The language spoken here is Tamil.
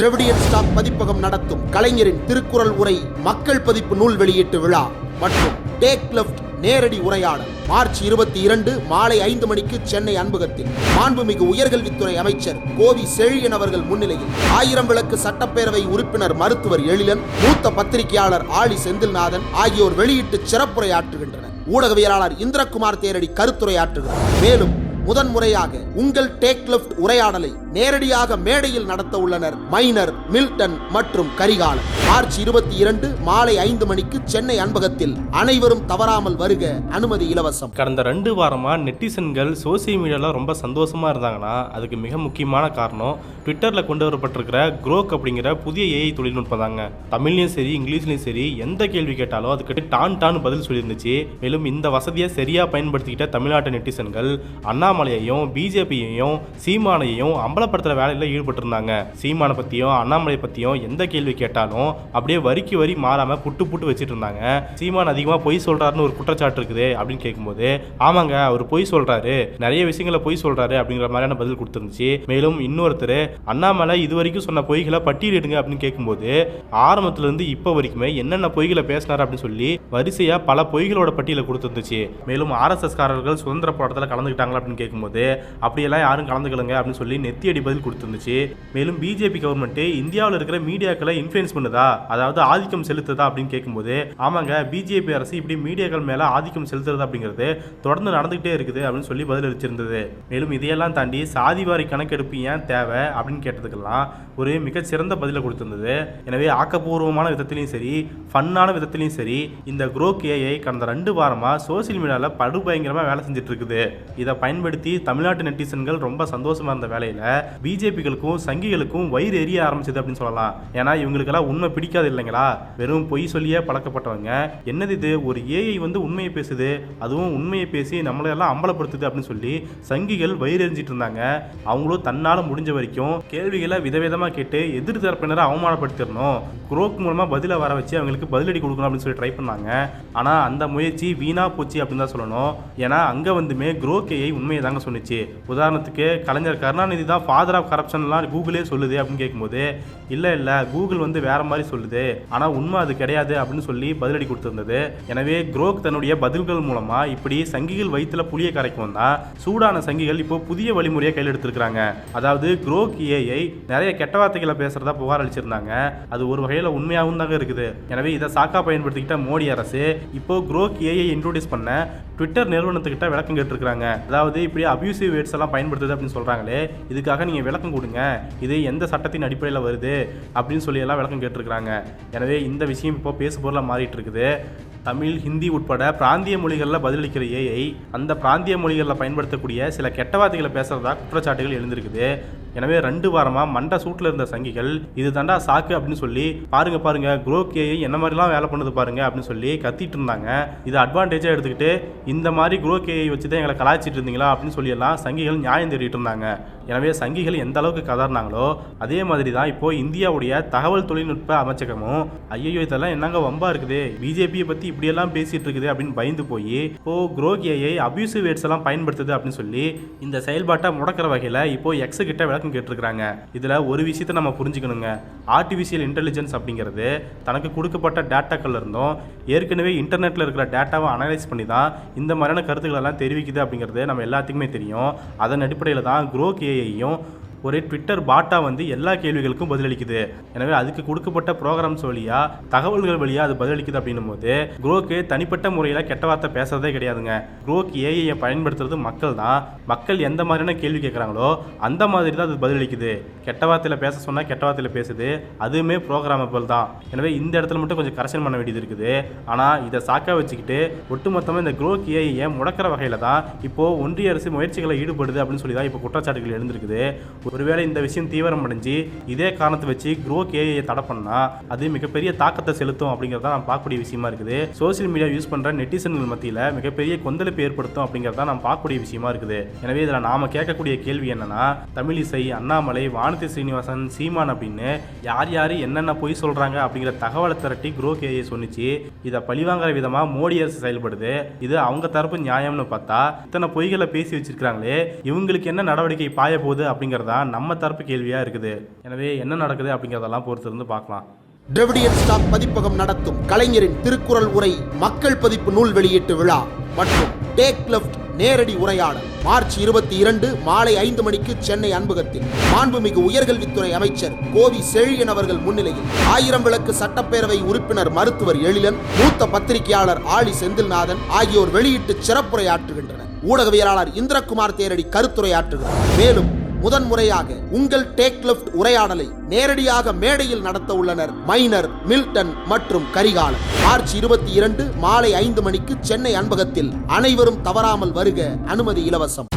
டிரெவிடியன் ஸ்டாக் பதிப்பகம் நடத்தும் கலைஞரின் திருக்குறள் உரை மக்கள் பதிப்பு நூல் வெளியீட்டு விழா மற்றும் டேக் லெஃப்ட் நேரடி உரையாடல். மார்ச் இருபத்தி இரண்டு மாலை ஐந்து மணிக்கு சென்னை அன்பகத்தில். மாண்புமிகு உயர்கல்வித்துறை அமைச்சர் கோவி செழியன் அவர்கள் முன்னிலையில் ஆயிரம் விளக்கு சட்டப்பேரவை உறுப்பினர் மருத்துவர் எழிலன் மூத்த பத்திரிகையாளர் ஆழி செந்தில்நாதன் ஆகியோர் வெளியிட்டு சிறப்புரையாற்றுகின்றனர். ஊடகவியலாளர் இந்திரகுமார் தேரடி கருத்துரையாற்றுகிறார். மேலும் முதன்முறையாக உங்கள் டேக் லெஃப்ட் உரையாடலை நேரடியாக மேடையில் நடத்த உள்ளனர் மைனர் மில்டன் மற்றும் கரிகாலன். மார்ச் இருபத்தி இரண்டு மாலை ஐந்து மணிக்கு சென்னை அன்பகத்தில் அனைவரும் தவறாமல் வருக அனுமதி இலவசம். கடந்த ரெண்டு வாரமாக நெட்டிசன்கள் சோசியல் மீடியாவில் ரொம்ப சந்தோஷமாக இருந்தாங்கன்னா அதுக்கு மிக முக்கியமான காரணம் ட்விட்டரில் கொண்டு வரப்பட்டிருக்கிற குரோக் அப்படிங்கிற புதிய ஏஐ தொழில்நுட்பம் தாங்க. தமிழ்லையும் சரி இங்கிலீஷ்லையும் சரி எந்த கேள்வி கேட்டாலும் அதுக்கு டான் டான் பதில் சொல்லியிருந்துச்சு. மேலும் இந்த வசதியை சரியாக பயன்படுத்திக்கிட்ட தமிழ்நாட்டு நெட்டிசன்கள் அண்ணாமலையையும் பிஜேபியையும் சீமானையையும் அம்பலப்படுத்துகிற வேலையில் ஈடுபட்டிருந்தாங்க. சீமானை பற்றியும் அண்ணாமலை பற்றியும் எந்த கேள்வி கேட்டாலும் அப்படியே வரிக்கு வரி மாறாமல் புட்டு புட்டு வச்சுட்டு இருந்தாங்க சீமான் அதிகமாக பொய் சொல்கிறாருன்னு ஒரு குற்றச்சாட்டு இருக்குது அப்படின்னு கேட்கும்போது ஆமாங்க அவர் பொய் சொல்கிறாரு நிறைய விஷயங்களை பொய் சொல்கிறாரு அப்படிங்கிற மாதிரியான பதில் கொடுத்துருந்துச்சு. மேலும் இன்னொருத்தர் அண்ணாமலை இது வரைக்கும் சொன்ன பொய்களை பட்டியலிடுங்க அப்படின்னு கேட்கும்போது ஆரம்பத்துல இருந்து இப்போ வரைக்குமே என்னென்ன பொய்களை பேசினார் அப்படின்னு சொல்லி வரிசையாக பல பொய்களோட பட்டியலை கொடுத்துருந்துச்சு. மேலும் ஆர்எஸ்எஸ்காரர்கள் சுதந்திர போராட்டத்தில் கலந்துக்கிட்டாங்களா அப்படின்னு கேட்கும்போது அப்படியெல்லாம் யாரும் கலந்துக்கலங்க அப்படின்னு சொல்லி நெத்தியடி பதில் கொடுத்துருந்துச்சு. மேலும் பிஜேபி கவர்மெண்ட் இந்தியாவில் இருக்கிற மீடியாக்களை இன்ஃப்ளூயன்ஸ் பண்ணுதா? அதாவது ஆதிக்கம் செலுத்துதா? அப்படின்னு கேட்கும்போது ஆமாங்க பிஜேபி அரசு இப்படி மீடியாக்கள் மேலே ஆதிக்கம் செலுத்துறது அப்படிங்கிறது தொடர்ந்து நடந்துகிட்டே இருக்குது அப்படின்னு சொல்லி பதில் அளிச்சிருந்தது. மேலும் இதையெல்லாம் தாண்டி சாதிவாரி கணக்கெடுப்பு ஏன் தேவை? அப்படின்னு கேட்டதுக்கெல்லாம் ஒரு மிகச்சிறந்த பதிலை கொடுத்திருந்தது. எனவே ஆக்கப்பூர்வமான விதத்திலையும் சரி ஃபன்னான விதத்திலையும் சரி இந்த குரோக் ஏஐ கடந்த ரெண்டு வாரமாக சோசியல் மீடியாவில் படுபயங்கரமாக வேலை செஞ்சுட்டு இருக்குது. இதை பயன்படுத்தி தமிழ்நாட்டு நெட்டிசன்கள் ரொம்ப சந்தோஷமா இருந்த வேலையில பிஜேபிகளுக்கும் சங்கிகளுக்கும் வயிறு எரிய ஆரம்பிச்சது அப்படின்னு சொல்லலாம். ஏன்னா இவங்களுக்கெல்லாம் உண்மை பிடிக்காது இல்லைங்களா? வெறும் பொய் சொல்லியே பழக்கப்பட்டவங்க. என்னது இது? ஒரு ஏஐ வந்து உண்மையை பேசுது. அதுவும் உண்மையை பேசி நம்மளையெல்லாம் அம்பலப்படுத்துது அப்படின்னு சொல்லி சங்கிகள் வயிறு எரிஞ்சிட்டு இருந்தாங்க. அவங்களும் தன்னால் முடிஞ்ச வரைக்கும் கேள்விகளை விதவிதமாக கேட்டு எதிர் தரப்பினரை அவமானப்படுத்திடணும். குரோக் மூலமாக பதிலை வர வச்சு அவங்களுக்கு பதிலடி கொடுக்கணும் அப்படின்னு சொல்லி ட்ரை பண்ணாங்க. ஆனால் அந்த முயற்சி வீணா போச்சு அப்படின்னு தான் சொல்லணும். ஏன்னா அங்கே வந்துமே குரோக் ஏஐ உண்மையை தாங்க சொன்னிச்சு. உதாரணத்துக்கு கலைஞர் கருணாநிதி தான் ஃபாதர் ஆஃப் கரப்ஷன்லாம் கூகுளே சொல்லுது அப்படின்னு கேட்கும்போது இல்லை இல்லை கூகுள் வந்து வேற மாதிரி சொல்லுது. ஆனால் உண்மை அது கிடையாது அப்படின்னு சொல்லி பதிலடி கொடுத்துருந்தது. எனவே குரோக் தன்னுடைய பதில்கள் மூலமாக இப்படி சங்கிகள் வயிற்றுல புளிய கரைக்கும் தான் சூடான சங்கிகள் இப்போ புதிய வழிமுறையை கையில் எடுத்திருக்கிறாங்க. அதாவது குரோக் ஏஐ நிறைய கெட்ட வார்த்தைகளை பேசுகிறதா புகார் அளிச்சிருந்தாங்க. அது ஒரு வகையில் உண்மையாகவும் தாங்க இருக்குது. எனவே இதை சாக்கா பயன்படுத்திக்கிட்ட மோடி அரசு இப்போ குரோக் ஏஐ இன்ட்ரோடியூஸ் பண்ண ட்விட்டர் நிறுவனத்துக்கிட்ட விளக்கம் கேட்டிருக்கிறாங்க. அதாவது இப்படி அபியூசிவ் வேர்ட்ஸ் எல்லாம் பயன்படுத்துது அப்படின்னு சொல்கிறாங்களே இதுக்காக நீங்கள் விளக்கம் கொடுங்க. இது எந்த சட்டத்தின் அடிப்படையில் வருது அப்படின்னு சொல்லி எல்லாம் விளக்கம் கேட்டிருக்கிறாங்க. எனவே இந்த விஷயம் இப்போ பேசுபொருளாக மாறிட்டு இருக்குது தமிழ் ஹிந்தி உட்பட பிராந்திய மொழிகளில் பதிலளிக்கிற ஏஐ அந்த பிராந்திய மொழிகளில் பயன்படுத்தக்கூடிய சில கெட்ட வார்த்தைகளை பேசுறதா குற்றச்சாட்டுகள் எழுந்திருக்குது. எனவே ரெண்டு வாரமா மண்டை சூட்டில் இருந்த சங்கிகள் இது தாண்டா சாக்கு அப்படின்னு சொல்லி பாருங்க பாருங்க குரோக் என்ன மாதிரிலாம் வேலை பண்ணுது பாருங்க அப்படின்னு சொல்லி கத்திட்டு இருந்தாங்க. இது அட்வான்டேஜாக எடுத்துக்கிட்டு இந்த மாதிரி குரோக் ஏஐ வச்சு தான் எங்களை கலாய்ச்சிட்டு இருந்தீங்களா அப்படின்னு சொல்லி எல்லாம் சங்கிகள் நியாயம் தேடிட்டு இருந்தாங்க. எனவே சங்கிகள் எந்த அளவுக்கு கதறினாங்களோ அதே மாதிரி தான் இப்போ இந்தியாவுடைய தகவல் தொழில்நுட்ப அமைச்சகமும் ஐயோ இதெல்லாம் என்னங்க வம்பா இருக்குது பிஜேபியை பத்தி இப்படியெல்லாம் பேசிட்டு இருக்குது அப்படின்னு பயந்து போய் இப்போ குரோக் அபியூசிவ் வேர்ட்ஸ் எல்லாம் பயன்படுத்துது அப்படின்னு சொல்லி இந்த செயல்பாட்டை முடக்கிற வகையில் இப்போ எக்ஸ் கிட்ட விளக்கம் கேட்டிருக்கிறாங்க. இதுல ஒரு விஷயத்தை நம்ம புரிஞ்சுக்கணுங்க. ஆர்டிஃபிஷியல் இன்டெலிஜென்ஸ் அப்படிங்கிறது தனக்கு கொடுக்கப்பட்ட டேட்டாக்கள் இருந்தும் ஏற்கனவே இன்டர்நெட்டில் இருக்கிற டேட்டாவை அனலைஸ் பண்ணி தான் இந்த மாதிரியான கருத்துக்கள் எல்லாம் தெரிவிக்குது அப்படிங்கிறது நம்ம எல்லாத்துக்குமே தெரியும். அதன் அடிப்படையில் தான் குரோக் ஏஐயும் ஒரு ட்விட்டர் பாட்டா வந்து எல்லா கேள்விகளுக்கும் பதிலளிக்குது. எனவே அதுக்கு கொடுக்கப்பட்ட ப்ரோக்ராம்ஸ் வழியா தகவல்கள் வழியா அது பதிலளிக்குது அப்படின்னும் போது குரோக்கு தனிப்பட்ட முறையில் கெட்ட வார்த்தை பேசுறதே கிடையாதுங்க. குரோக் ஏஐயை பயன்படுத்துறது மக்கள் தான். மக்கள் எந்த மாதிரியான கேள்வி கேட்குறாங்களோ அந்த மாதிரி தான் அது பதிலளிக்குது. கெட்ட வார்த்தையில் பேச சொன்னால் கெட்ட வார்த்தையில் பேசுது. அதுவுமே ப்ரோக்ராமபிள் தான். எனவே இந்த இடத்துல மட்டும் கொஞ்சம் கரெக்ஷன் பண்ண வேண்டியது இருக்குது. ஆனால் இதை சாக்கா வச்சுக்கிட்டு ஒட்டுமொத்தமாக இந்த குரோக் ஏஐயை முடக்கிற வகையில் தான் இப்போ ஒன்றிய அரசு முயற்சிகளை ஈடுபடுது அப்படின்னு சொல்லி தான் இப்போ குற்றச்சாட்டுகள் எழுந்திருக்குது. ஒருவேளை இந்த விஷயம் தீவிரம் அடைஞ்சு இதே காரணத்தை வச்சு குரோக் ஏஐயை தடை பண்ணா அது மிகப்பெரிய தாக்கத்தை செலுத்தும் அப்படிங்கிறத நம்ம பார்க்கக்கூடிய விஷயமா இருக்குது. சோஷியல் மீடியா யூஸ் பண்ற நெட்டிசன்கள் மத்தியில் மிகப்பெரிய கொந்தளிப்பு ஏற்படுத்தும் அப்படிங்கிறத நம்ம பார்க்கக்கூடிய விஷயமா இருக்குது. எனவே இதில் நாம கேட்கக்கூடிய கேள்வி என்னன்னா தமிழிசை அண்ணாமலை வானதி சீனிவாசன் சீமான் அப்படின்னு யார் யார் என்னென்ன பொய் சொல்றாங்க அப்படிங்கிற தகவலை திரட்டி க்ரோ கேஏ சொன்னிச்சு இதை பழிவாங்குற விதமா மோடி அரசு செயல்படுது. இது அவங்க தரப்பு நியாயம்னு பார்த்தா இத்தனை பொய்களை பேசி வச்சிருக்காங்களே இவங்களுக்கு என்ன நடவடிக்கை பாய போகுது அப்படிங்கிறதா நம்ம தரப்பு கேள்வியாக இருக்குது. எனவே என்ன நடக்குது அப்படிங்கிறதெல்லாம் பொறுத்து இருந்து பார்க்கலாம். டிரெவிடியன் ஸ்டாக் பதிப்பகம் நடத்தும் கலைஞரின் திருக்குறள் உரை மக்கள் பதிப்பு நூல் வெளியீட்டு விழா மற்றும் டேக் லெஃப்ட் நேரடி உரையாடல். மார்ச் இருபத்தி இரண்டு மாலை ஐந்து மணிக்கு சென்னை அன்பகத்தில். மாண்புமிகு உயர்கல்வித்துறை அமைச்சர் கோவி செழியன் அவர்கள் முன்னிலையில் ஆயிரம் விளக்கு சட்டப்பேரவை உறுப்பினர் மருத்துவர் எழிலன் மூத்த பத்திரிகையாளர் ஆலி செந்தில்நாதன் ஆகியோர் வெளியிட்டு சிறப்புரையாற்றுகின்றனர். ஊடகவியலாளர் இந்திரகுமார் தேரடி கருத்துரையாற்றுகிறார். மேலும் முதன்முறையாக உங்கள் டேக் லெஃப்ட் உரையாடலை நேரடியாக மேடையில் நடத்த உள்ளனர் மைனர் மில்டன் மற்றும் கரிகாலன். மார்ச் இருபத்தி இரண்டு மாலை ஐந்து மணிக்கு சென்னை அன்பகத்தில் அனைவரும் தவறாமல் வருக அனுமதி இலவசம்.